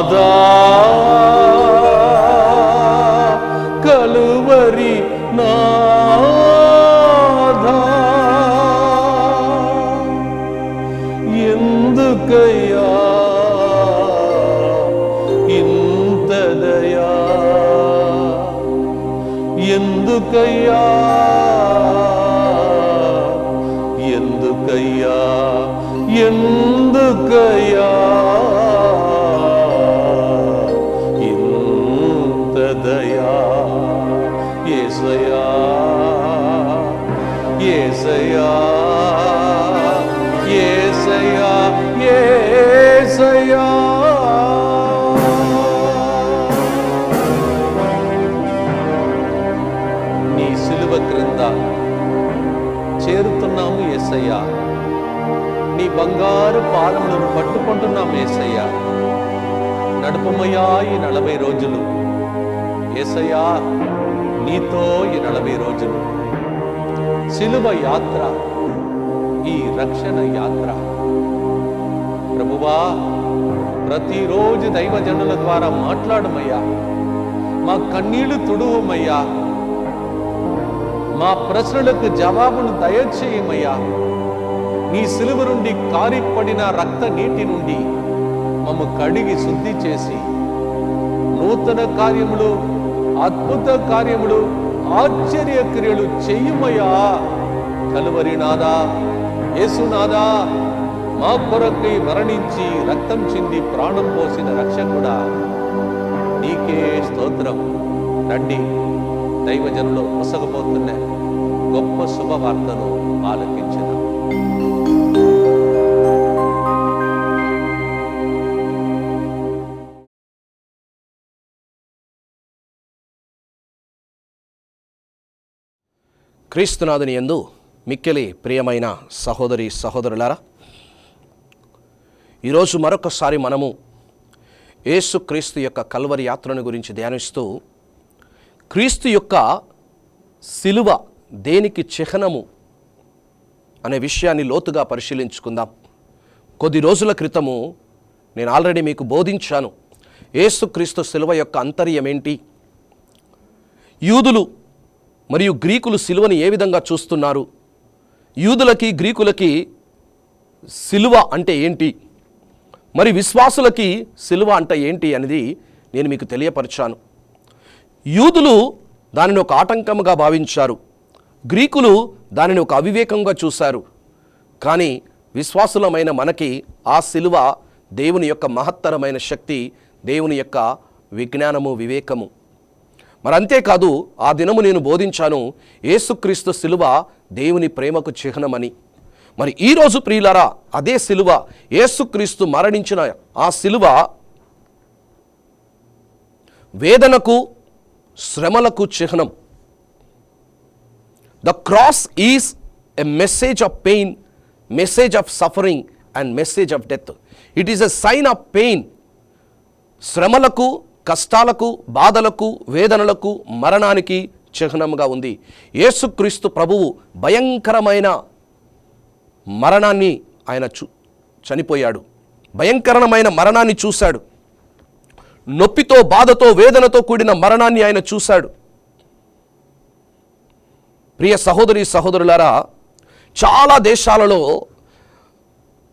Dağda చేరుతున్నాము ఏసయ్యా. నీ బంగారు పాదములను పట్టుకుంటున్నాం ఏసయ్యా. నడుపమయ్యా ఈ నలభై రోజులు. ఏసయ్యా నీతో ఈ నలభై రోజులు. సిలువ యాత్ర ఈ రక్షణ యాత్ర. ప్రభువా ప్రతిరోజు దైవజనుల ద్వారా మాట్లాడమయ్యా. మా కన్నీళ్ళు తుడువమయ్యా. మా ప్రశ్నలకు జవాబును దయచేయమయ్యా. నీ సిలువ నుండి కారిపడిన రక్త నీటి నుండి మమ్మ కడిగి శుద్ధి చేసి నూతన కార్యములు అద్భుత కార్యములు ఆశ్చర్య క్రియలు చెయ్యమయ్యా కలువరినాదా యేసునాదా మా కొరకై మరణించి రక్తం చింది ప్రాణం పోసిన రక్షకుడా. నీకే స్తోత్రం. రండి. దైవజనులు ముసగబోతున్న గొప్ప శుభవార్తను ఆలకించిన. క్రీస్తునాథుని యందు మిక్కిలి ప్రియమైన సహోదరి సహోదరులారా ఈరోజు మరొకసారి మనము యేసు క్రీస్తు యొక్క కల్వరి యాత్రను గురించి ధ్యానిస్తూ క్రీస్తు యొక్క సిలువ దేనికి చిహ్నము అనే విషయాన్ని లోతుగా పరిశీలించుకుందాం. కొద్ది రోజుల క్రితము నేను ఆల్రెడీ మీకు బోధించాను ఏసుక్రీస్తు సిలువ యొక్క అంతర్యం ఏంటి? యూదులు మరియు గ్రీకులు సిలువని ఏ విధంగా చూస్తున్నారు? యూదులకి గ్రీకులకి సిలువ అంటే ఏంటి? మరి విశ్వాసులకి సిలువ అంటే ఏంటి అనేది నేను మీకు తెలియపరిచాను. యూదులు దానిని ఒక ఆటంకముగా భావించారు. గ్రీకులు దానిని ఒక అవివేకంగా చూశారు. కానీ విశ్వాసులమైన మనకి ఆ సిలువ దేవుని యొక్క మహత్తరమైన శక్తి దేవుని యొక్క విజ్ఞానము వివేకము. మరి అంతేకాదు ఆ దినము నేను బోధించాను ఏసుక్రీస్తు సిలువ దేవుని ప్రేమకు చిహ్నమని. మరి ఈరోజు ప్రియులరా అదే సిలువ ఏసుక్రీస్తు మరణించిన ఆ సిలువ వేదనకు శ్రమలకు చిహ్నం. The cross is a message of pain message of suffering and message of death it is a sign of pain శ్రమలకు కష్టాలకు బాధలకు వేదనలకు మరణానికి చిహ్నంగా ఉంది. యేసుక్రీస్తు ప్రభువు భయంకరమైన మరణాన్ని ఆయన చూ చనిపోయాడు. భయంకరమైన మరణాన్ని చూశాడు. నొప్పితో బాధతో వేదనతో కూడిన మరణాన్ని ఆయన చూశాడు. ప్రియ సహోదరి సహోదరులారా చాలా దేశాలలో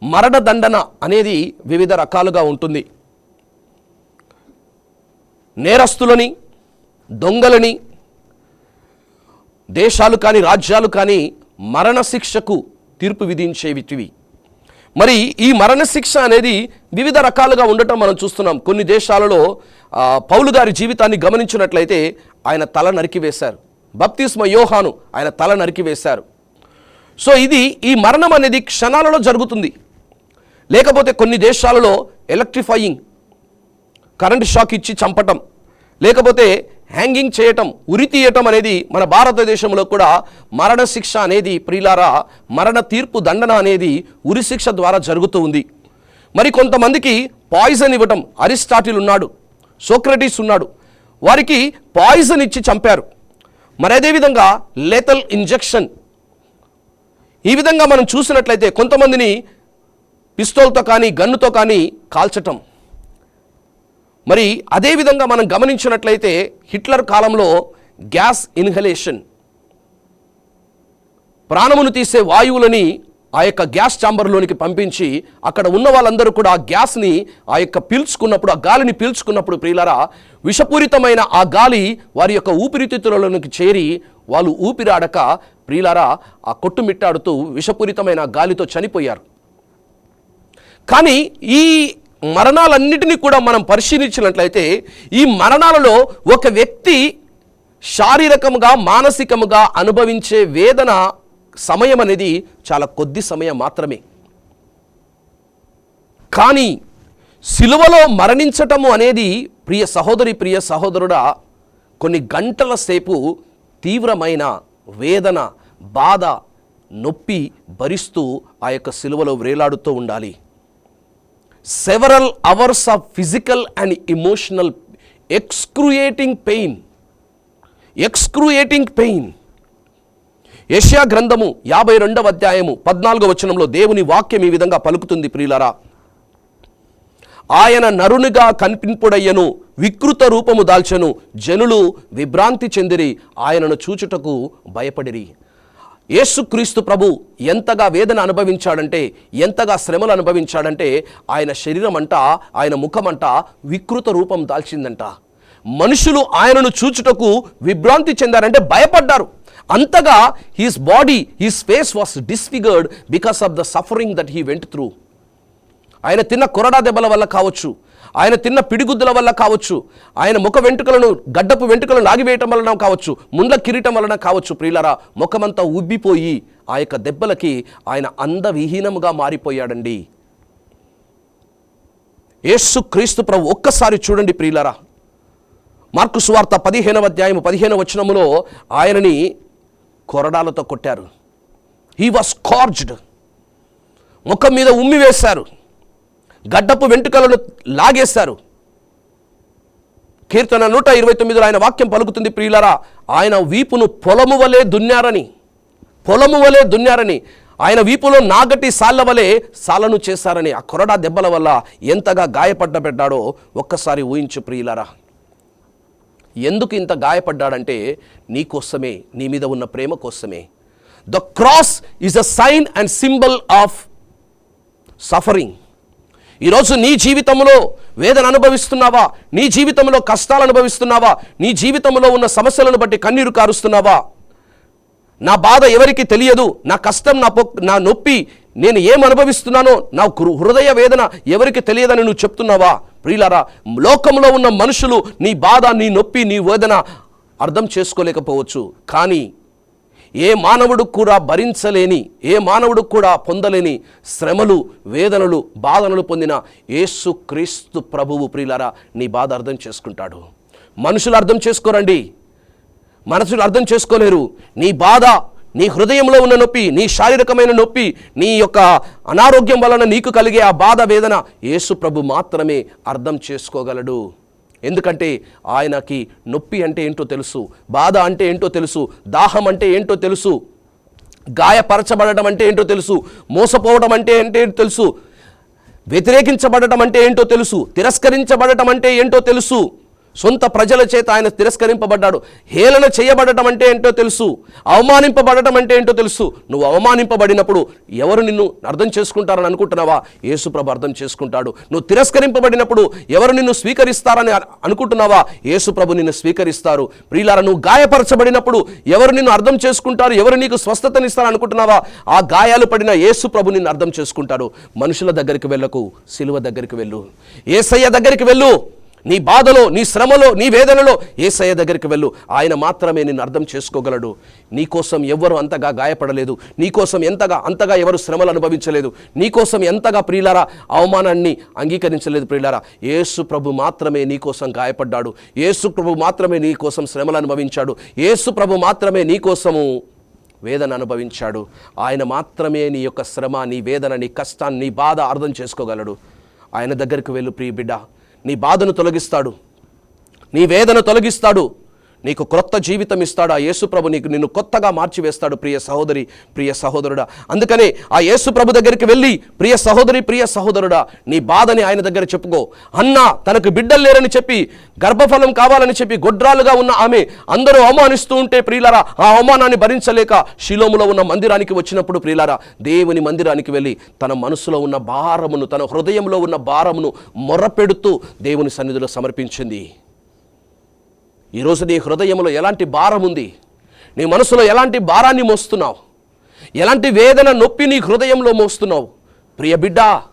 మరణదండన అనేది వివిధ రకాలుగా ఉంటుంది. నేరస్తులని దొంగలని దేశాలు కానీ రాజ్యాలు కానీ మరణశిక్షకు తీర్పు విధించేవి మరి ఈ మరణశిక్ష అనేది వివిధ రకాలుగా ఉండటం మనం చూస్తున్నాం. కొన్ని దేశాలలో పౌలు గారి జీవితాన్ని గమనించినట్లయితే ఆయన తల నరికివేశారు బప్తిస్మ యోహాను ఆయన తల నరికివేశారు సో ఇది ఈ మరణం అనేది క్షణాలలో జరుగుతుంది. లేకపోతే కొన్ని దేశాలలో ఎలక్ట్రిఫైయింగ్ కరెంట్ షాక్ ఇచ్చి చంపటం లేకపోతే హ్యాంగింగ్ చేయటం ఉరి తీయటం అనేది మన భారతదేశంలో కూడా మరణశిక్ష అనేది ప్రియులారా మరణ తీర్పు దండన అనేది ఉరిశిక్ష ద్వారా జరుగుతూ ఉంది. మరి కొంతమందికి పాయిజన్ ఇవ్వటం అరిస్టాటిల్ ఉన్నాడు సోక్రటీస్ ఉన్నాడు వారికి పాయిజన్ ఇచ్చి చంపారు. మరి అదేవిధంగా లేతల్ ఇంజెక్షన్ ఈ విధంగా మనం చూసినట్లయితే కొంతమందిని పిస్తోల్తో కానీ గన్నుతో కానీ కాల్చటం. మరి అదేవిధంగా మనం గమనించినట్లయితే హిట్లర్ కాలంలో గ్యాస్ ఇన్హలేషన్. ప్రాణమును తీసే వాయువులని ఆ యొక్క గ్యాస్ ఛాంబర్లోనికి పంపించి అక్కడ ఉన్న వాళ్ళందరూ కూడా ఆ గ్యాస్ని ఆ యొక్క పీల్చుకున్నప్పుడు ఆ గాలిని పీల్చుకున్నప్పుడు ప్రియులరా విషపూరితమైన ఆ గాలి వారి యొక్క ఊపిరితిత్తులలోనికి చేరి వాళ్ళు ఊపిరాడక ప్రియులారా ఆ కొట్టుమిట్టాడుతూ విషపూరితమైన గాలితో చనిపోయారు. కానీ ఈ మరణాలన్నిటినీ కూడా మనం పరిశీలించినట్లయితే ఈ మరణాలలో ఒక వ్యక్తి శారీరకముగా మానసికముగా అనుభవించే వేదన సమయం అనేది చాలా కొద్ది సమయం మాత్రమే. కానీ సిలువలో మరణించటము అనేది ప్రియ సహోదరి ప్రియ సహోదరుడా కొన్ని గంటల సేపు తీవ్రమైన వేదన బాధ నొప్పి భరిస్తూ ఆ యొక్క సిలువలో వేలాడుతూ ఉండాలి. Several hours of physical and emotional excruciating pain excruciating pain యష్యా గ్రంథము యాభై రెండవ అధ్యాయము పద్నాలుగో వచనంలో దేవుని వాక్యం ఈ విధంగా పలుకుతుంది ప్రియులరా. ఆయన నరునిగా కనిపింపుడయ్యను వికృత రూపము దాల్చెను జనులు విభ్రాంతి చెందిరి ఆయనను చూచుటకు భయపడిరి. యేసుక్రీస్తు ప్రభు ఎంతగా వేదన అనుభవించాడంటే ఎంతగా శ్రమలు అనుభవించాడంటే ఆయన శరీరం అంట ఆయన ముఖమంట వికృత రూపం దాల్చిందంట. మనుషులు ఆయనను చూచుటకు విభ్రాంతి చెందారంటే భయపడ్డారు. అంతగా his body his face was disfigured because of the suffering that he went through ఆయన తిన్న కొరడా దెబ్బల వల్ల కావచ్చు ఆయన తిన్న పిడిగుద్దుల వల్ల కావచ్చు. ఆయన ముఖ వెంట్రుకలను గడ్డపు వెంట్రుకలను లాగివేయటం వలన కావచ్చు. ముండ్ల కిరీటం వలన కావచ్చు. ప్రియులరా ముఖమంతా ఉబ్బిపోయి ఆ యొక్క దెబ్బలకి ఆయన అందవిహీనముగా మారిపోయాడండి. యేసు క్రీస్తు ప్రభు ఒక్కసారి చూడండి ప్రియులరా. మార్కు సువార్త పదిహేనవ అధ్యాయం పదిహేనవ వచనములో ఆయనని కొరడాలతో కొట్టారు. హీ వాస్ కార్జ్డ్ ముఖం మీద ఉమ్మి వేశారు. గడ్డపు వెంట్రుకలను లాగేశారు. కీర్తన నూట ఇరవై తొమ్మిదిలో ఆయన వాక్యం పలుకుతుంది ప్రియులరా. ఆయన వీపును పొలము వలె దున్నారని పొలము వలె దున్నారని ఆయన వీపులో నాగటి సాళ్ళ వలె సాలను చేశారని ఆ కొరడా దెబ్బల వల్ల ఎంతగా గాయపడ్డబెట్టాడో ఒక్కసారి ఊహించు ప్రియులరా. ఎందుకు ఇంత గాయపడ్డాడంటే నీ కోసమే నీ మీద ఉన్న ప్రేమ కోసమే. The cross is a sign and symbol of suffering ఈరోజు నీ జీవితంలో వేదన అనుభవిస్తున్నావా? నీ జీవితంలో కష్టాలు అనుభవిస్తున్నావా? నీ జీవితంలో ఉన్న సమస్యలను బట్టి కన్నీరు కారుస్తున్నావా? నా బాధ ఎవరికి తెలియదు. నా కష్టం నా పొ నా నొప్పి నేను ఏం అనుభవిస్తున్నానో నా హృదయ వేదన ఎవరికి తెలియదని నువ్వు చెప్తున్నావా? ప్రియులారా లోకంలో ఉన్న మనుషులు నీ బాధ నీ నొప్పి నీ వేదన అర్థం చేసుకోలేకపోవచ్చు. కానీ ఏ మానవుడు కూడా భరించలేని ఏ మానవుడు కూడా పొందలేని శ్రమలు వేదనలు బాధనలు పొందిన యేసు క్రీస్తు ప్రభువు ప్రియులారా నీ బాధ అర్థం చేసుకుంటాడు. మనుషులు అర్థం చేసుకోరండి. మనుషులు అర్థం చేసుకోలేరు. నీ బాధ నీ హృదయంలో ఉన్న నొప్పి నీ శారీరకమైన నొప్పి నీ యొక్క అనారోగ్యం వలన నీకు కలిగే ఆ బాధ వేదన యేసు ప్రభు మాత్రమే అర్థం చేసుకోగలడు. ఎందుకంటే ఆయనకి నొప్పి అంటే ఏంటో తెలుసు బాధ అంటే ఏంటో తెలుసు దాహం అంటే ఏంటో తెలుసు గాయపరచబడటం అంటే ఏంటో తెలుసు మోసపోవడం అంటే ఏంటో తెలుసు వ్యతిరేకించబడటం అంటే ఏంటో తెలుసు తిరస్కరించబడటం అంటే ఏంటో తెలుసు. సొంత ప్రజల చేత ఆయన తిరస్కరింపబడ్డాడు. హేళన చేయబడటం అంటే ఏంటో తెలుసు. అవమానింపబడటం అంటే ఏంటో తెలుసు. నువ్వు అవమానింపబడినప్పుడు ఎవరు నిన్ను అర్థం చేసుకుంటారని అనుకుంటున్నావా? యేసుప్రభు అర్థం చేసుకుంటాడు. నువ్వు తిరస్కరింపబడినప్పుడు ఎవరు నిన్ను స్వీకరిస్తారని అనుకుంటున్నావా? యేసుప్రభు నిన్ను స్వీకరిస్తారు. ప్రియులారా నువ్వు గాయపరచబడినప్పుడు ఎవరు నిన్ను అర్థం చేసుకుంటారు? ఎవరు నీకు స్వస్థతనిస్తారని అనుకుంటున్నావా? ఆ గాయాలు పడిన యేసుప్రభు నిన్ను అర్థం చేసుకుంటాడు. మనుషుల దగ్గరికి వెళ్ళకు సిలువ దగ్గరికి వెళ్ళు. ఏసయ్య దగ్గరికి వెళ్ళు. నీ బాధలో నీ శ్రమలో నీ వేదనలో ఏసయ్య దగ్గరికి వెళ్ళు. ఆయన మాత్రమే నిన్ను అర్థం చేసుకోగలడు. నీకోసం ఎవ్వరు అంతగా గాయపడలేదు. నీకోసం ఎంతగా అంతగా ఎవరు శ్రమలు అనుభవించలేదు. నీకోసం ఎంతగా ప్రియులారా అవమానాన్ని అంగీకరించలేదు ప్రియులారా. యేసు ప్రభు మాత్రమే నీకోసం గాయపడ్డాడు. యేసు ప్రభు మాత్రమే నీ కోసం శ్రమలు అనుభవించాడు. యేసు ప్రభు మాత్రమే నీకోసము వేదన అనుభవించాడు. ఆయన మాత్రమే నీ యొక్క శ్రమ నీ వేదన నీ కష్టాన్ని నీ బాధ అర్థం చేసుకోగలడు. ఆయన దగ్గరికి వెళ్ళు ప్రియ బిడ్డ. నీ బాధను తొలగిస్తాడు. నీ వేదన తొలగిస్తాడు. నీకు క్రొత్త జీవితం ఇస్తాడు. ఆ యేసుప్రభు నీకు నిన్ను కొత్తగా మార్చివేస్తాడు ప్రియ సహోదరి ప్రియ సహోదరుడా. అందుకనే ఆ యేసుప్రభు దగ్గరికి వెళ్ళి ప్రియ సహోదరి ప్రియ సహోదరుడా నీ బాధని ఆయన దగ్గర చెప్పుకో. అన్న తనకు బిడ్డలు లేరని చెప్పి గర్భఫలం కావాలని చెప్పి గొడ్రాలుగా ఉన్న ఆమె అందరూ అవమానిస్తూ ఉంటే ప్రియులారా ఆ అవమానాన్ని భరించలేక శిలోములో ఉన్న మందిరానికి వచ్చినప్పుడు ప్రియులారా దేవుని మందిరానికి వెళ్ళి తన మనసులో ఉన్న భారమును తన హృదయంలో ఉన్న భారమును మొర్రపెడుతూ దేవుని సన్నిధిలో సమర్పించింది. ఈరోజు నీ హృదయంలో ఎలాంటి భారం ఉంది? నీ మనసులో ఎలాంటి భారాన్ని మోస్తున్నావు? ఎలాంటి వేదన నొప్పి నీ హృదయంలో మోస్తున్నావు? ప్రియ బిడ్డా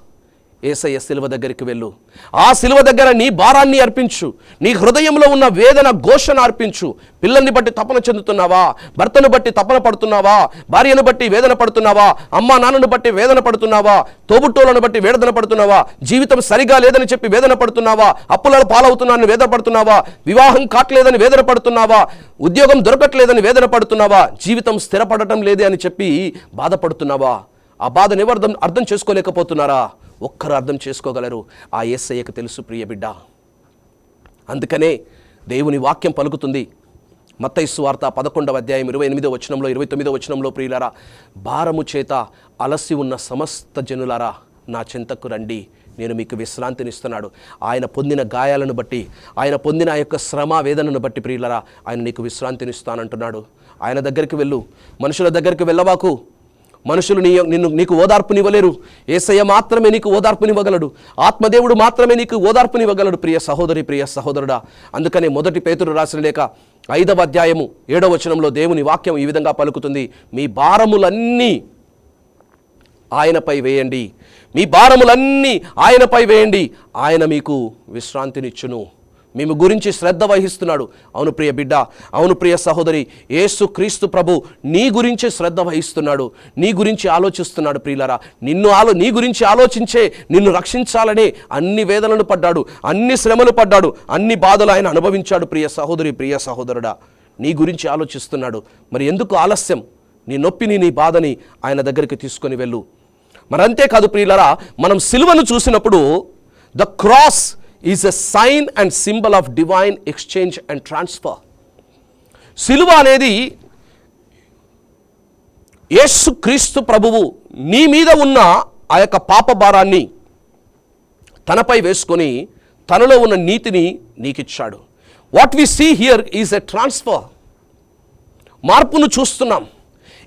ఏసయ్య శిలువ దగ్గరికి వెళ్ళు. ఆ శిలువ దగ్గర నీ భారాన్ని అర్పించు. నీ హృదయంలో ఉన్న వేదన ఘోషణ అర్పించు. పిల్లల్ని బట్టి తపన చెందుతున్నావా? భర్తను బట్టి తపన పడుతున్నావా? భార్యను బట్టి వేదన పడుతున్నావా? అమ్మా నాన్నను బట్టి వేదన పడుతున్నావా? తోబుట్టోలను బట్టి వేదన పడుతున్నావా? జీవితం సరిగా లేదని చెప్పి వేదన పడుతున్నావా? అప్పులలో పాలవుతున్నానని వేదన పడుతున్నావా? వివాహం కాట్లేదని వేదన పడుతున్నావా? ఉద్యోగం దొరకట్లేదని వేదన పడుతున్నావా? జీవితం స్థిరపడటం లేదే అని చెప్పి బాధపడుతున్నావా? ఆ బాధ ఎవరు అర్థం చేసుకోలేకపోతున్నారా? ఒక్కరు అర్థం చేసుకోగలరు. ఆ ఏసయ్యకు తెలుసు ప్రియ బిడ్డ. అందుకనే దేవుని వాక్యం పలుకుతుంది. మత్తైసు వార్త పదకొండవ అధ్యాయం ఇరవై ఎనిమిదో వచనంలో ఇరవై తొమ్మిదో వచనంలో ప్రియులారా భారము చేత అలసి ఉన్న సమస్త జనులారా నా చెంతకు రండి. నేను మీకు విశ్రాంతినిస్తున్నాడు. ఆయన పొందిన గాయాలను బట్టి ఆయన పొందిన ఆ యొక్క శ్రమ వేదనను బట్టి ప్రియులరా ఆయన నీకు విశ్రాంతినిస్తానంటున్నాడు. ఆయన దగ్గరికి వెళ్ళు. మనుషుల దగ్గరికి వెళ్ళవాకు. మనుషులు నీ నిన్ను నీకు ఓదార్పునివ్వలేరు. ఏసయ్య మాత్రమే నీకు ఓదార్పునివ్వగలడు. ఆత్మదేవుడు మాత్రమే నీకు ఓదార్పునివ్వగలడు ప్రియ సహోదరి ప్రియ సహోదరుడా. అందుకనే మొదటి పేతుడు రాసిన లేక ఐదవ అధ్యాయము ఏడవ వచనంలో దేవుని వాక్యం ఈ విధంగా పలుకుతుంది. మీ భారములన్నీ ఆయనపై వేయండి. మీ భారములన్నీ ఆయనపై వేయండి. ఆయన మీకు విశ్రాంతినిచ్చును. మేము గురించి శ్రద్ధ వహిస్తున్నాడు. అవును ప్రియ బిడ్డ అవును ప్రియ సహోదరి యేసు క్రీస్తు ప్రభు నీ గురించి శ్రద్ధ వహిస్తున్నాడు. నీ గురించి ఆలోచిస్తున్నాడు ప్రియులరా. నిన్ను ఆలో నీ గురించి ఆలోచించే నిన్ను రక్షించాలనే అన్ని వేదనలు పడ్డాడు అన్ని శ్రమలు పడ్డాడు అన్ని బాధలు ఆయన అనుభవించాడు ప్రియ సహోదరి ప్రియ సహోదరుడా. నీ గురించి ఆలోచిస్తున్నాడు. మరి ఎందుకు ఆలస్యం? నీ నొప్పిని నీ బాధని ఆయన దగ్గరికి తీసుకొని వెళ్ళు. మరి అంతేకాదు ప్రియులరా మనం సిలువను చూసినప్పుడు the cross is a sign and symbol of divine exchange and transfer సిలువ అనేది యేసు క్రీస్తు ప్రభువు నీ మీద ఉన్న ఆ యొక్క పాప భారాన్ని తనపై వేసుకొని తనలో ఉన్న నీతిని నీకిచ్చాడు. What we see here is a transfer మార్పును చూస్తున్నాం.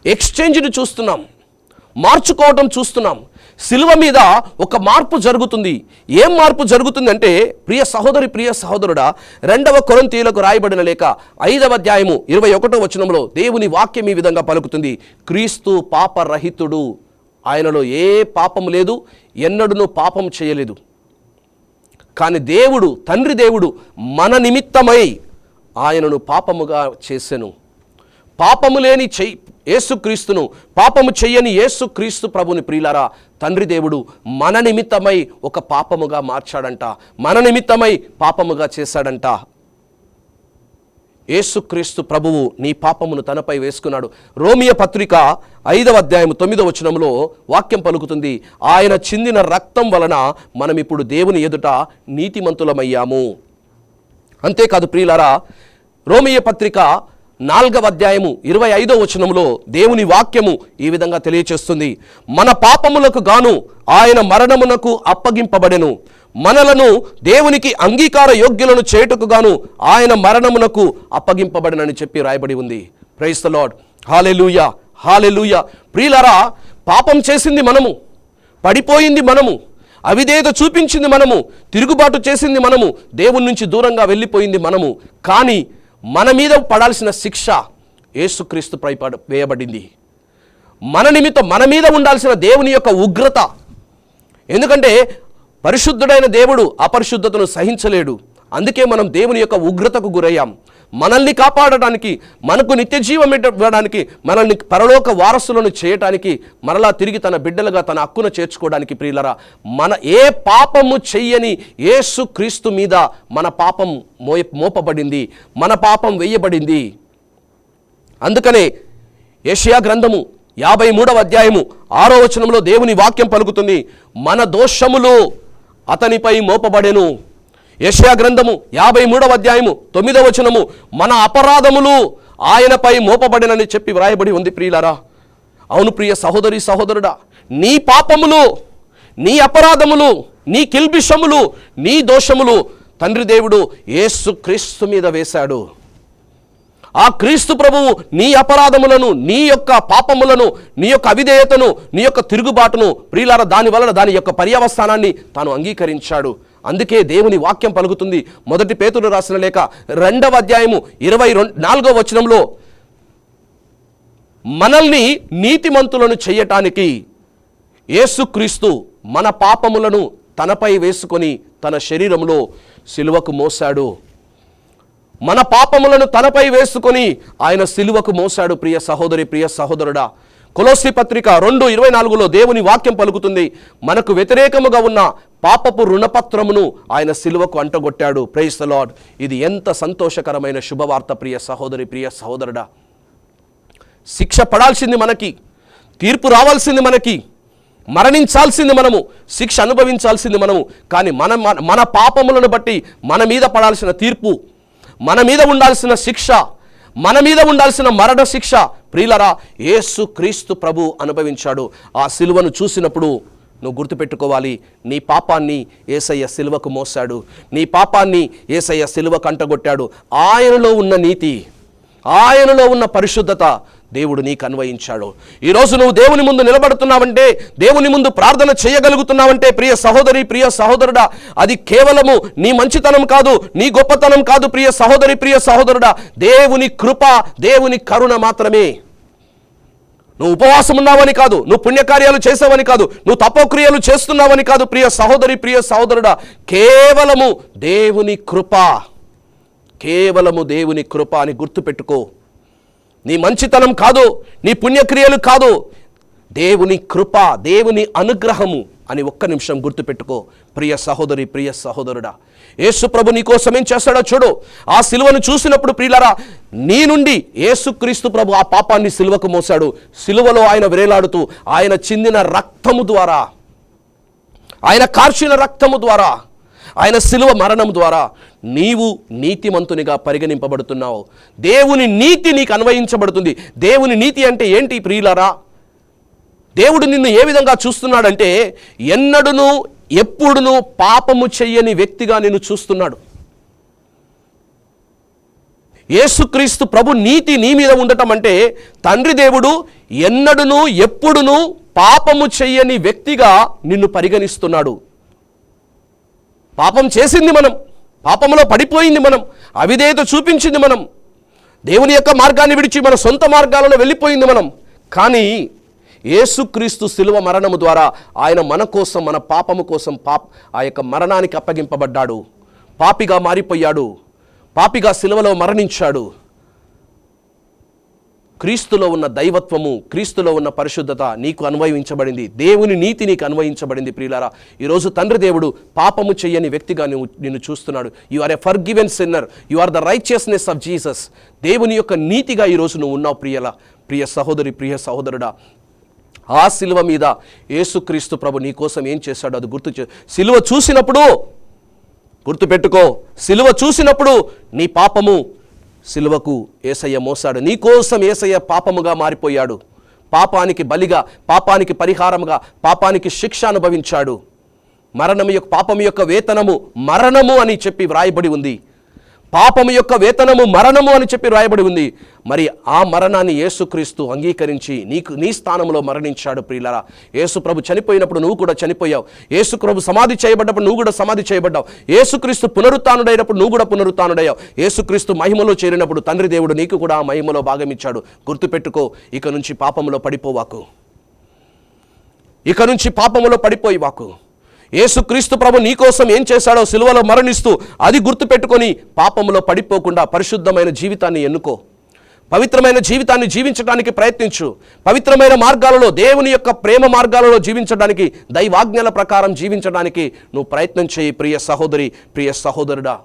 ఎక్స్చేంజ్ని చూస్తున్నాం. మార్చుకోవటం చూస్తున్నాం. శిలువ మీద ఒక మార్పు జరుగుతుంది. ఏం మార్పు జరుగుతుందంటే ప్రియ సహోదరి ప్రియ సహోదరుడా రెండవ కొరంతీయులకు రాయబడిన లేక ఐదవ అధ్యాయము ఇరవై ఒకటో వచనంలో దేవుని వాక్యం ఈ విధంగా పలుకుతుంది. క్రీస్తు పాపరహితుడు. ఆయనలో ఏ పాపం లేదు ఎన్నడూనూ పాపం చేయలేదు. కానీ దేవుడు తండ్రి దేవుడు మన నిమిత్తమై ఆయనను పాపముగా చేసెను. పాపము లేని చెయ్యి ఏసుక్రీస్తును పాపము చెయ్యని ఏసుక్రీస్తు ప్రభుని ప్రియులారా తండ్రి దేవుడు మన నిమిత్తమై ఒక పాపముగా మార్చాడంట. మన నిమిత్తమై పాపముగా చేశాడంట. ఏసుక్రీస్తు ప్రభువు నీ పాపమును తనపై వేసుకున్నాడు. రోమియ పత్రిక ఐదవ అధ్యాయం తొమ్మిదవ వచనంలో వాక్యం పలుకుతుంది. ఆయన చిందిన రక్తం వలన మనం ఇప్పుడు దేవుని ఎదుట నీతిమంతులమయ్యాము. అంతేకాదు ప్రియులారా రోమియ పత్రిక నాలుగవ అధ్యాయము ఇరవై ఐదో వచనంలో దేవుని వాక్యము ఈ విధంగా తెలియచేస్తుంది. మన పాపములకు గాను ఆయన మరణమునకు అప్పగింపబడెను. మనలను దేవునికి అంగీకార యోగ్యులను చేయుటకు గాను ఆయన మరణమునకు అప్పగింపబడినని చెప్పి రాయబడి ఉంది. Praise the Lord hallelujah hallelujah ప్రియులరా పాపం చేసింది మనము పడిపోయింది మనము అవిధేయత చూపించింది మనము తిరుగుబాటు చేసింది మనము దేవుని నుంచి దూరంగా వెళ్ళిపోయింది మనము. కానీ మన మీద పడాల్సిన శిక్ష యేసుక్రీస్తుపై పడ- వేయబడింది. మన నిమిత్తం మన మీద ఉండాల్సిన దేవుని యొక్క ఉగ్రత. ఎందుకంటే పరిశుద్ధుడైన దేవుడు అపరిశుద్ధతను సహించలేడు. అందుకే మనం దేవుని యొక్క ఉగ్రతకు గురయ్యాం. మనల్ని కాపాడడానికి మనకు నిత్య జీవం ఇవ్వడానికి మనల్ని పరలోక వారసులను చేయటానికి మరలా తిరిగి తన బిడ్డలుగా తన హక్కును చేర్చుకోవడానికి ప్రియులరా మన ఏ పాపము చెయ్యని యేసు క్రీస్తు మీద మన పాపం మోయ మోపబడింది మన పాపం వేయబడింది. అందుకనే ఏషియా గ్రంథము యాభై మూడవ అధ్యాయము ఆరో వచనంలో దేవుని వాక్యం పలుకుతుంది మన దోషములు అతనిపై మోపబడెను. యెషయా గ్రంథము యాభై మూడవ అధ్యాయము తొమ్మిదవ వచనము మన అపరాధములు ఆయనపై మోపబడినని చెప్పి వ్రాయబడి ఉంది ప్రియులరా. అవును ప్రియ సహోదరి సహోదరుడా నీ పాపములు నీ అపరాధములు నీ కిల్బిషములు నీ దోషములు తండ్రి దేవుడు ఏసు క్రీస్తు మీద వేశాడు. ఆ క్రీస్తు ప్రభువు నీ అపరాధములను నీ యొక్క పాపములను నీ యొక్క అవిధేయతను నీ యొక్క తిరుగుబాటును ప్రియులార దాని వలన దాని యొక్క పర్యవస్థానాన్ని తాను అంగీకరించాడు. అందుకే దేవుని వాక్యం పలుకుతుంది. మొదటి పేతులు రాసిన లేక రెండవ అధ్యాయము ఇరవై రెండు నాలుగో వచనంలో మనల్ని నీతిమంతులను చెయ్యటానికి యేసుక్రీస్తు మన పాపములను తనపై వేసుకొని తన శరీరంలో సిలువకు మోసాడు మన పాపములను తనపై వేసుకొని ఆయన సిలువకు మోసాడు ప్రియ సహోదరి ప్రియ సహోదరుడా. కొలోసి పత్రిక రెండు ఇరవై నాలుగులో దేవుని వాక్యం పలుకుతుంది. మనకు వ్యతిరేకముగా ఉన్న పాపపు రుణపత్రమును ఆయన సిలువకు అంటగొట్టాడు. ప్రైస్ ద లార్డ్ ఇది ఎంత సంతోషకరమైన శుభవార్త ప్రియ సహోదరి ప్రియ సహోదరుడా. శిక్ష పడాల్సింది మనకి తీర్పు రావాల్సింది మనకి మరణించాల్సింది మనము శిక్ష అనుభవించాల్సింది మనము. కానీ మన మన- మన పాపములను బట్టి మన మీద పడాల్సిన తీర్పు మన మీద ఉండాల్సిన శిక్ష మన మీద ఉండాల్సిన మరణ శిక్ష. ప్రియులరా యేసు క్రీస్తు ప్రభు అనుభవించాడు. ఆ సిలువను చూసినప్పుడు నువ్వు గుర్తుపెట్టుకోవాలి నీ పాపాన్ని ఏసయ్య సిలువకు మోసాడు నీ పాపాన్ని ఏసయ్య సిలువకు అంటగొట్టాడు ఆయనలో ఉన్న నీతి ఆయనలో ఉన్న పరిశుద్ధత దేవుడు నీకు అన్వయించాడు. ఈరోజు నువ్వు దేవుని ముందు నిలబడుతున్నావంటే దేవుని ముందు ప్రార్థన చేయగలుగుతున్నావంటే ప్రియ సహోదరి ప్రియ సహోదరుడా అది కేవలము నీ మంచితనం కాదు నీ గొప్పతనం కాదు ప్రియ సహోదరి ప్రియ సహోదరుడా. దేవుని కృప దేవుని కరుణ మాత్రమే. నువ్వు ఉపవాసం ఉన్నావని కాదు నువ్వు పుణ్యకార్యాలు చేసావని కాదు నువ్వు తపోక్రియలు చేస్తున్నావని కాదు ప్రియ సహోదరి ప్రియ సహోదరుడా. కేవలము దేవుని కృప. కేవలము దేవుని కృప అని గుర్తుపెట్టుకో. నీ మంచితనం కాదు నీ పుణ్యక్రియలు కాదు. దేవుని కృప దేవుని అనుగ్రహము అని ఒక్క నిమిషం గుర్తుపెట్టుకో. ప్రియ సహోదరి ప్రియ సహోదరుడా యేసుప్రభు నీ కోసం ఏం చేస్తాడో చూడు. ఆ సిలువను చూసినప్పుడు ప్రియులరా నీ నుండి యేసుక్రీస్తు ప్రభు ఆ పాపాన్ని సిలువకు మోసాడు సిలువలో ఆయన వేలాడుతూ ఆయన చిందిన రక్తము ద్వారా ఆయన కార్చిన రక్తము ద్వారా ఆయన శిలువ మరణం ద్వారా నీవు నీతిమంతునిగా పరిగణింపబడుతున్నావు. దేవుని నీతి నీకు అన్వయించబడుతుంది. దేవుని నీతి అంటే ఏంటి ప్రియులరా? దేవుడు నిన్ను ఏ విధంగా చూస్తున్నాడంటే ఎన్నడును ఎప్పుడును పాపము చెయ్యని వ్యక్తిగా నిన్ను చూస్తున్నాడు. యేసుక్రీస్తు ప్రభు నీతి నీ మీద ఉండటం అంటే తండ్రి దేవుడు ఎన్నడును ఎప్పుడును పాపము చెయ్యని వ్యక్తిగా నిన్ను పరిగణిస్తున్నాడు. పాపం చేసింది మనం పాపంలో పడిపోయింది మనం అవిధేయత చూపించింది మనం దేవుని యొక్క మార్గాన్ని విడిచి మన సొంత మార్గాలలో వెళ్ళిపోయింది మనం. కానీ ఏసుక్రీస్తు శిలువ మరణము ద్వారా ఆయన మన కోసం మన పాపము కోసం పాప ఆ యొక్క మరణానికి అప్పగింపబడ్డాడు. పాపిగా మారిపోయాడు. పాపిగా శిలువలో మరణించాడు. క్రీస్తులో ఉన్న దైవత్వము క్రీస్తులో ఉన్న పరిశుద్ధత నీకు అన్వయించబడింది. దేవుని నీతి నీకు అన్వయించబడింది ప్రియులారా. ఈరోజు తండ్రి దేవుడు పాపము చెయ్యని వ్యక్తిగా నువ్వు నిన్ను చూస్తున్నాడు. You are a forgiven sinner you are the righteousness of Jesus దేవుని యొక్క నీతిగా ఈరోజు నువ్వు ఉన్నావు ప్రియల ప్రియ సహోదరి ప్రియ సహోదరుడా. ఆ సిలువ మీద యేసుక్రీస్తు ప్రభు నీ కోసం ఏం చేశాడో అది గుర్తు చే సిలువ చూసినప్పుడు గుర్తుపెట్టుకో. సిలువ చూసినప్పుడు నీ పాపము సిలువకు ఏసయ్య మోసాడు. నీకోసం ఏసయ్య పాపముగా మారిపోయాడు. పాపానికి బలిగా పాపానికి పరిహారముగా పాపానికి శిక్ష అనుభవించాడు. మరణము యొక్క పాపము యొక్క వేతనము మరణము అని చెప్పి వ్రాయబడి ఉంది. పాపము యొక్క వేతనము మరణము అని చెప్పి వ్రాయబడి ఉంది. మరి ఆ మరణాన్ని యేసుక్రీస్తు అంగీకరించి నీకు నీ స్థానంలో మరణించాడు ప్రియులరా. యేసుప్రభు చనిపోయినప్పుడు నువ్వు కూడా చనిపోయావు. యేసుప్రభు సమాధి చేయబడ్డప్పుడు నువ్వు కూడా సమాధి చేయబడ్డావు. యేసుక్రీస్తు పునరుత్నుడైనప్పుడు నువ్వు కూడా పునరుత్నుడయ్యావు యేసుక్రీస్తు మహిమలో చేరినప్పుడు తండ్రి దేవుడు నీకు కూడా ఆ మహిమలో భాగమిచ్చాడు. గుర్తుపెట్టుకో ఇక నుంచి పాపములో పడిపోవాకు. ఇక నుంచి పాపములో పడిపోయి వాకు. యేసుక్రీస్తు ప్రభు నీ కోసం ఏం చేశాడో సిలువలో మరణిస్తూ అది గుర్తుపెట్టుకొని పాపంలో పడిపోకుండా పరిశుద్ధమైన జీవితాన్ని ఎన్నుకో. పవిత్రమైన జీవితాన్ని జీవించడానికి ప్రయత్నించు. పవిత్రమైన మార్గాలలో దేవుని యొక్క ప్రేమ మార్గాలలో జీవించడానికి దైవాజ్ఞల ప్రకారం జీవించడానికి నువ్వు ప్రయత్నం చేయి ప్రియ సహోదరి ప్రియ సహోదరుడా.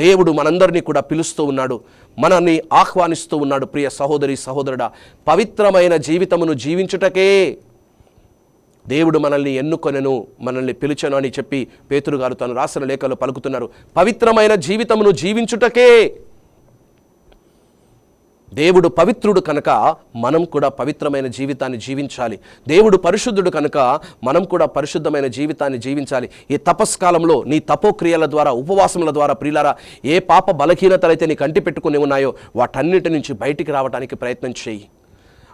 దేవుడు మనందరినీ కూడా పిలుస్తూ ఉన్నాడు. మనల్ని ఆహ్వానిస్తూ ఉన్నాడు ప్రియ సహోదరి సహోదరుడా. పవిత్రమైన జీవితమును జీవించుటకే దేవుడు మనల్ని ఎన్నుకొనెను మనల్ని పిలిచెను అని చెప్పి పేతురు గారు తను రాసిన లేఖలో పలుకుతున్నారు. పవిత్రమైన జీవితమును జీవించుటకే దేవుడు పవిత్రుడు కనుక మనం కూడా పవిత్రమైన జీవితాన్ని జీవించాలి. దేవుడు పరిశుద్ధుడు కనుక మనం కూడా పరిశుద్ధమైన జీవితాన్ని జీవించాలి. ఈ తపస్కాలంలో నీ తపోక్రియల ద్వారా ఉపవాసముల ద్వారా ప్రియులారా ఏ పాప బలహీనతలైతే నీ కంటి పెట్టుకుని ఉన్నాయో వాటన్నిటి నుంచి బయటికి రావడానికి ప్రయత్నం చేయి.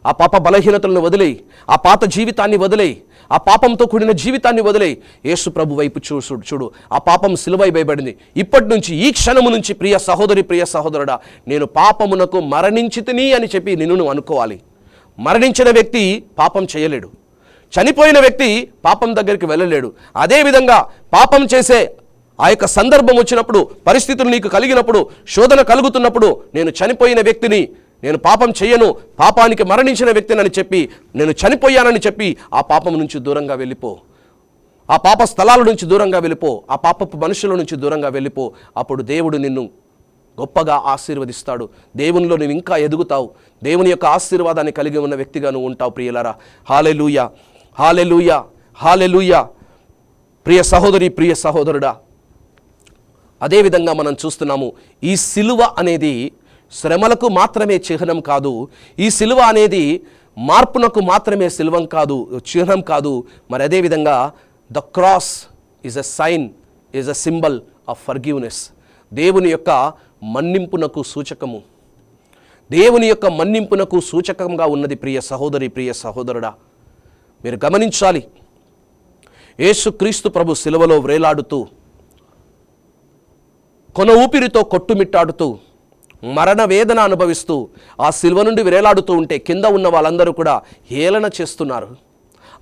ఆ పాప బలహీనతలను వదిలేయి. ఆ పాత జీవితాన్ని వదిలేయి. ఆ పాపంతో కూడిన జీవితాన్ని వదిలే యేసు ప్రభు వైపు చూసు చూడు. ఆ పాపం సిలువై వేయబడింది ఇప్పటి నుంచి ఈ క్షణము నుంచి ప్రియ సహోదరి ప్రియ సహోదరుడా నేను పాపమునకు మరణించితిని అని చెప్పి నిన్ను నువ్వు అనుకోవాలి. మరణించిన వ్యక్తి పాపం చేయలేడు. చనిపోయిన వ్యక్తి పాపం దగ్గరికి వెళ్ళలేడు. అదేవిధంగా పాపం చేసే ఆ యొక్క సందర్భం వచ్చినప్పుడు పరిస్థితులు నీకు కలిగినప్పుడు శోధన కలుగుతున్నప్పుడు నేను చనిపోయిన వ్యక్తిని నేను పాపం చేయను పాపానికి మరణించిన వ్యక్తినని చెప్పి నేను చనిపోయానని చెప్పి ఆ పాపం నుంచి దూరంగా వెళ్ళిపో. ఆ పాప స్థలాల నుంచి దూరంగా వెళ్ళిపో. ఆ పాపపు మనుషుల నుంచి దూరంగా వెళ్ళిపో. అప్పుడు దేవుడు నిన్ను గొప్పగా ఆశీర్వదిస్తాడు. దేవునిలో నువ్వు ఇంకా ఎదుగుతావు. దేవుని యొక్క ఆశీర్వాదాన్ని కలిగి ఉన్న వ్యక్తిగా నువ్వు ఉంటావు ప్రియులరా. హాలెలూయ హాలెలూయ హాలెలూయ ప్రియ సహోదరి ప్రియ సహోదరుడా. అదేవిధంగా మనం చూస్తున్నాము ఈ సిలువ అనేది శ్రమలకు మాత్రమే చిహ్నం కాదు. ఈ సిలువ అనేది మార్పునకు మాత్రమే సిలువం కాదు చిహ్నం కాదు. మరి అదేవిధంగా the cross is a sign is a symbol of forgiveness దేవుని యొక్క మన్నింపునకు సూచకము. దేవుని యొక్క మన్నింపునకు సూచకంగా ఉన్నది ప్రియ సహోదరి ప్రియ సహోదరుడా మీరు గమనించాలి. యేసుక్రీస్తు ప్రభు సిలువలో వ్రేలాడుతూ కొన ఊపిరితో కొట్టుమిట్టాడుతూ మరణ వేదన అనుభవిస్తూ ఆ శిల్వ నుండి విరేలాడుతూ ఉంటే కింద ఉన్న వాళ్ళందరూ కూడా హేళన చేస్తున్నారు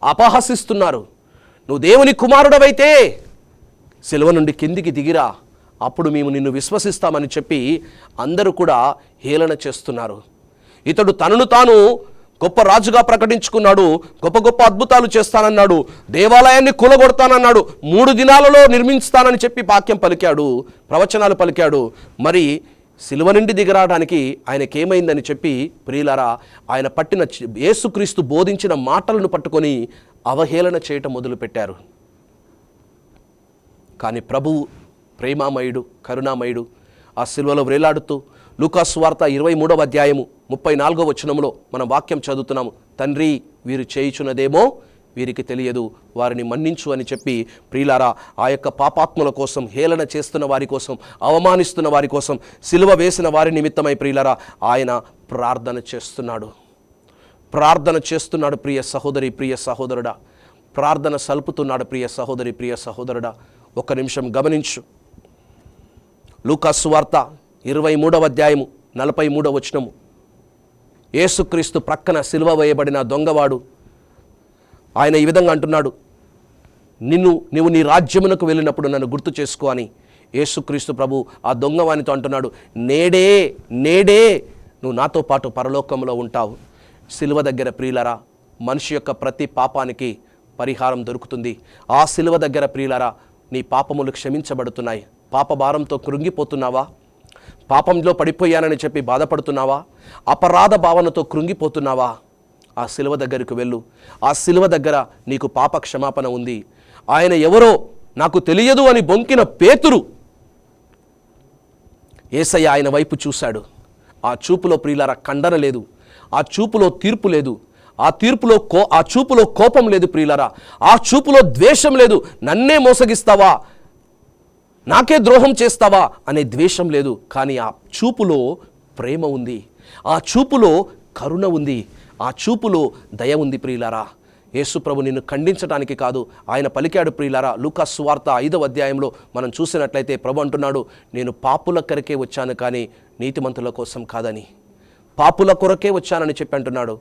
అపహసిస్తున్నారు. నువ్వు దేవుని కుమారుడవైతే శిల్వ నుండి కిందికి దిగిరా అప్పుడు మేము నిన్ను విశ్వసిస్తామని చెప్పి అందరూ కూడా హేళన చేస్తున్నారు. ఇతడు తనను తాను గొప్ప రాజుగా ప్రకటించుకున్నాడు గొప్ప గొప్ప అద్భుతాలు చేస్తానన్నాడు దేవాలయాన్ని కూలగొడతానన్నాడు మూడు దినాలలో నిర్మించుతానని చెప్పి వాక్యం పలికాడు ప్రవచనాలు పలికాడు. మరి సిలువ నుండి దిగరావడానికి ఆయనకేమైందని చెప్పి ప్రియులారా ఆయన పట్టిన యేసుక్రీస్తు బోధించిన మాటలను పట్టుకొని అవహేళన చేయటం మొదలుపెట్టారు. కానీ ప్రభువు ప్రేమామయుడు కరుణామయుడు ఆ సిల్వలో వ్రేలాడుతూ లూకాస్ వార్త ఇరవై మూడవ అధ్యాయము ముప్పై నాలుగవ వచనంలో మనం వాక్యం చదువుతున్నాము. తండ్రి వీరు చేయుచున్నదేమో వీరికి తెలియదు. వారిని మన్నించు అని చెప్పి ప్రియులారా ఆ యొక్క పాపాత్ముల కోసం హేళన చేస్తున్న వారి కోసం అవమానిస్తున్న వారి కోసం సిలువ వేసిన వారి నిమిత్తమై ప్రియులారా ఆయన ప్రార్థన చేస్తున్నాడు. ప్రార్థన చేస్తున్నాడు ప్రియ సహోదరి ప్రియ సహోదరుడా. ప్రార్థన సల్పుతున్నాడు ప్రియ సహోదరి ప్రియ సహోదరుడా. ఒక నిమిషం గమనించు. లూకాసు వార్త ఇరవై మూడవ అధ్యాయము నలభై మూడవ వచనము. ఏసుక్రీస్తు ప్రక్కన సిలువ వేయబడిన దొంగవాడు ఆయన ఈ విధంగా అంటున్నాడు. నిన్ను నీవు నీ రాజ్యమునకు వెళ్ళినప్పుడు నన్ను గుర్తు చేసుకో అని యేసుక్రీస్తు ప్రభు ఆ దొంగవానితో అంటున్నాడు. నేడే నేడే నువ్వు నాతో పాటు పరలోకంలో ఉంటావు. సిలువ దగ్గర ప్రియులరా మనిషి యొక్క ప్రతి పాపానికి పరిహారం దొరుకుతుంది. ఆ సిలువ దగ్గర ప్రియులరా నీ పాపములు క్షమించబడుతున్నాయి. పాప భారంతో కృంగిపోతున్నావా? పాపంలో పడిపోయానని చెప్పి బాధపడుతున్నావా? అపరాధ భావనతో కృంగిపోతున్నావా? ఆ శిలువ దగ్గరకు వెళ్ళు. ఆ శిలువ దగ్గర నీకు పాప క్షమాపణ ఉంది. ఆయన ఎవరో నాకు తెలియదు అని బొంకిన పేతురు ఏసయ్య ఆయన వైపు చూశాడు. ఆ చూపులో ప్రియులారా ఖండన లేదు. ఆ చూపులో తీర్పు లేదు. ఆ తీర్పులో కో ఆ చూపులో కోపం లేదు ప్రియులారా. ఆ చూపులో ద్వేషం లేదు. నన్నే మోసగిస్తావా? నాకే ద్రోహం చేస్తావా? అనే ద్వేషం లేదు. కానీ ఆ చూపులో ప్రేమ ఉంది. ఆ చూపులో కరుణ ఉంది. ఆ చూపులో దయ ఉంది ప్రియులారా. యేసుప్రభు నిన్ను ఖండించడానికి కాదు ఆయన పలికాడు ప్రియులారా. లూకా సువార్త ఐదవ అధ్యాయంలో మనం చూసినట్లయితే ప్రభు అంటున్నాడు నేను పాపుల కొరకే వచ్చాను కానీ నీతిమంతుల కోసం కాదని. పాపుల కొరకే వచ్చానని చెప్పి అంటున్నాడు.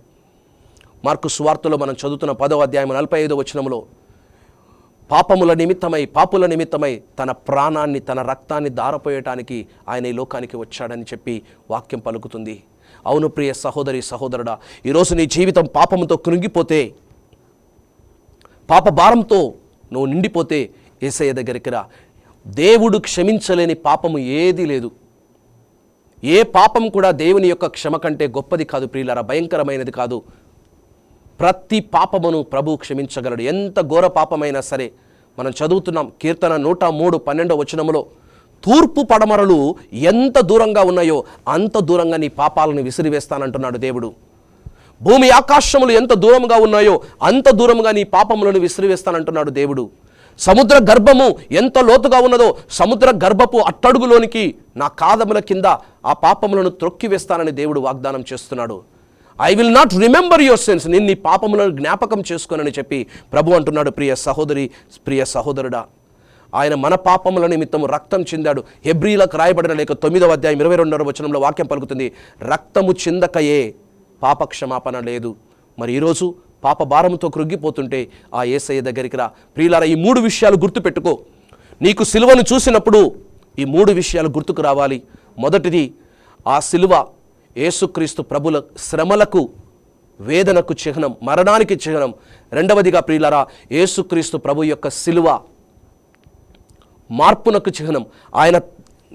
మార్కు సువార్తలో మనం చదువుతున్న పదవ అధ్యాయం నలభై ఐదో వచనంలో పాపముల నిమిత్తమై పాపుల నిమిత్తమై తన ప్రాణాన్ని తన రక్తాన్ని దారపోయటానికి ఆయన ఈ లోకానికి వచ్చాడని చెప్పి వాక్యం పలుకుతుంది. అవును ప్రియ సహోదరి సహోదరుడా ఈరోజు నీ జీవితం పాపముతో కృంగిపోతే పాప భారంతో నువ్వు నిండిపోతే ఏసయ్య దగ్గరికి రా. దేవుడు క్షమించలేని పాపము ఏదీ లేదు. ఏ పాపం కూడా దేవుని యొక్క క్షమ కంటే గొప్పది కాదు ప్రియులారా భయంకరమైనది కాదు. ప్రతి పాపమును ప్రభు క్షమించగలడు. ఎంత ఘోర పాపమైనా సరే మనం చదువుతున్నాం కీర్తన నూట మూడు పన్నెండో వచనములో తూర్పు పడమరలు ఎంత దూరంగా ఉన్నాయో అంత దూరంగా నీ పాపాలను విసిరివేస్తానంటున్నాడు దేవుడు. భూమి ఆకాశములు ఎంత దూరంగా ఉన్నాయో అంత దూరంగా నీ పాపములను విసిరివేస్తానంటున్నాడు దేవుడు. సముద్ర గర్భము ఎంత లోతుగా ఉన్నదో సముద్ర గర్భపు అట్టడుగులోనికి నా కాదముల కింద ఆ పాపములను త్రొక్కివేస్తానని దేవుడు వాగ్దానం చేస్తున్నాడు. I will not remember your sins నేను నీ పాపములను జ్ఞాపకం చేసుకోనని చెప్పి ప్రభు అంటున్నాడు ప్రియ సహోదరి ప్రియ సహోదరుడా ఆయన మన పాపముల నిమిత్తము రక్తం చిందాడు. హెబ్రీలకు రాయబడిన లేక తొమ్మిదవ అధ్యాయం ఇరవై రెండవ వచనంలో వాక్యం పలుకుతుంది. రక్తము చిందకయే పాప క్షమాపణ లేదు. మరి ఈరోజు పాప భారంతో కృంగిపోతుంటే ఆ ఏసయ్య దగ్గరికి రా. ప్రియులారా ఈ మూడు విషయాలు గుర్తుపెట్టుకో. నీకు సిలువను చూసినప్పుడు ఈ మూడు విషయాలు గుర్తుకు రావాలి. మొదటిది ఆ సిలువ యేసుక్రీస్తు ప్రభుల శ్రమలకు వేదనకు చిహ్నం మరణానికి చిహ్నం. రెండవదిగా ప్రియులారా యేసుక్రీస్తు ప్రభు యొక్క సిలువ మార్పునకు చిహ్నం. ఆయన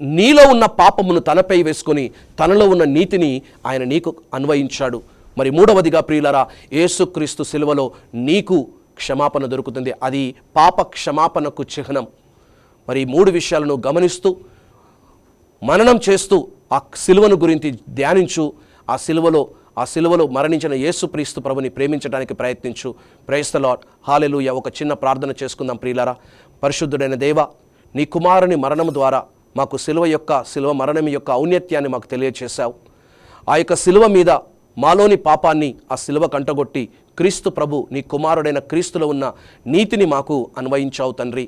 నీలో ఉన్న పాపమును తనపై వేసుకొని తనలో ఉన్న నీతిని ఆయన నీకు అన్వయించాడు. మరి మూడవదిగా ప్రియులరా యేసుక్రీస్తు సిలువలో నీకు క్షమాపణ దొరుకుతుంది. అది పాప క్షమాపణకు చిహ్నం. మరి మూడు విషయాలను గమనిస్తూ మననం చేస్తూ ఆ సిలువను గురించి ధ్యానించు. ఆ సిలువలో ఆ సిలువలో మరణించిన యేసుక్రీస్తు ప్రభుని ప్రేమించడానికి ప్రయత్నించు. ప్రేస్త లాడ్ హాలెలూయ ఒక చిన్న ప్రార్థన చేసుకుందాం ప్రియులారా. పరిశుద్ధుడైన దేవ నీ కుమారుని మరణం ద్వారా మాకు సిలువ యొక్క సిలువ మరణం యొక్క ఔన్నత్యాన్ని మాకు తెలియచేశావు. ఆ యొక్క సిలువ మీద మాలోని పాపాన్ని ఆ సిలువ కంటగొట్టి క్రీస్తు ప్రభు నీ కుమారుడైన క్రీస్తులో ఉన్న నీతిని మాకు అన్వయించావు తండ్రి.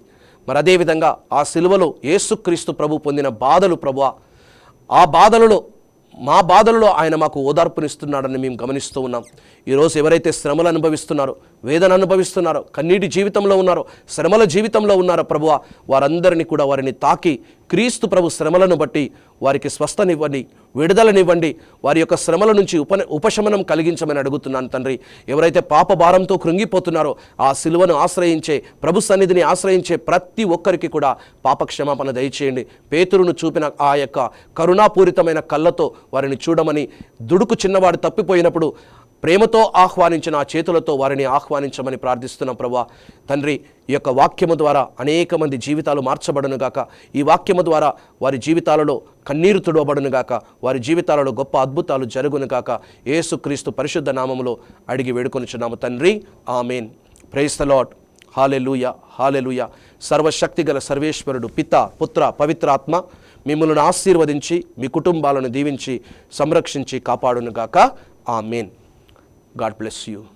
మరి అదేవిధంగా ఆ సిలువలో యేసుక్రీస్తు ప్రభు పొందిన బాధలు ప్రభు ఆ బాధలలో మా బాధలలో ఆయన మాకు ఓదార్పునిస్తున్నాడని మేము గమనిస్తూ ఉన్నాం. ఈరోజు ఎవరైతే శ్రమలు అనుభవిస్తున్నారో వేదన అనుభవిస్తున్నారో కన్నీటి జీవితంలో ఉన్నారో శ్రమల జీవితంలో ఉన్నారో ప్రభువ. వారందరినీ కూడా వారిని తాకి క్రీస్తు ప్రభు శ్రమలను బట్టి వారికి స్వస్థనివ్వండి విడుదలనివ్వండి. వారి యొక్క శ్రమల నుంచి ఉప ఉపశమనం కలిగించమని అడుగుతున్నాను తండ్రి. ఎవరైతే పాప భారంతో కృంగిపోతున్నారో ఆ సిలువను ఆశ్రయించే ప్రభు సన్నిధిని ఆశ్రయించే ప్రతి ఒక్కరికి కూడా పాప క్షమాపణ దయచేయండి. పేతురును చూపిన ఆ యొక్క కరుణాపూరితమైన కళ్ళతో వారిని చూడమని దుడుకు చిన్నవాడు తప్పిపోయినప్పుడు ప్రేమతో ఆహ్వానించిన ఆ చేతులతో వారిని ఆహ్వానించమని ప్రార్థిస్తున్నాం ప్రభా. తండ్రి ఈ యొక్క వాక్యము ద్వారా అనేక మంది జీవితాలు మార్చబడును గాక. ఈ వాక్యము ద్వారా వారి జీవితాలలో కన్నీరు తుడవబడనుగాక వారి జీవితాలలో గొప్ప అద్భుతాలు జరుగునుగాక గాక. పరిశుద్ధ నామములో అడిగి వేడుకొనిచున్నాము తండ్రి. Amen. Praise the Lord hallelujah hallelujah. సర్వశక్తిగల సర్వేశ్వరుడు పిత పుత్ర పవిత్రాత్మ మిమ్మల్ని ఆశీర్వదించి మీ కుటుంబాలను దీవించి సంరక్షించి కాపాడునుగాక ఆమెన్. God bless you.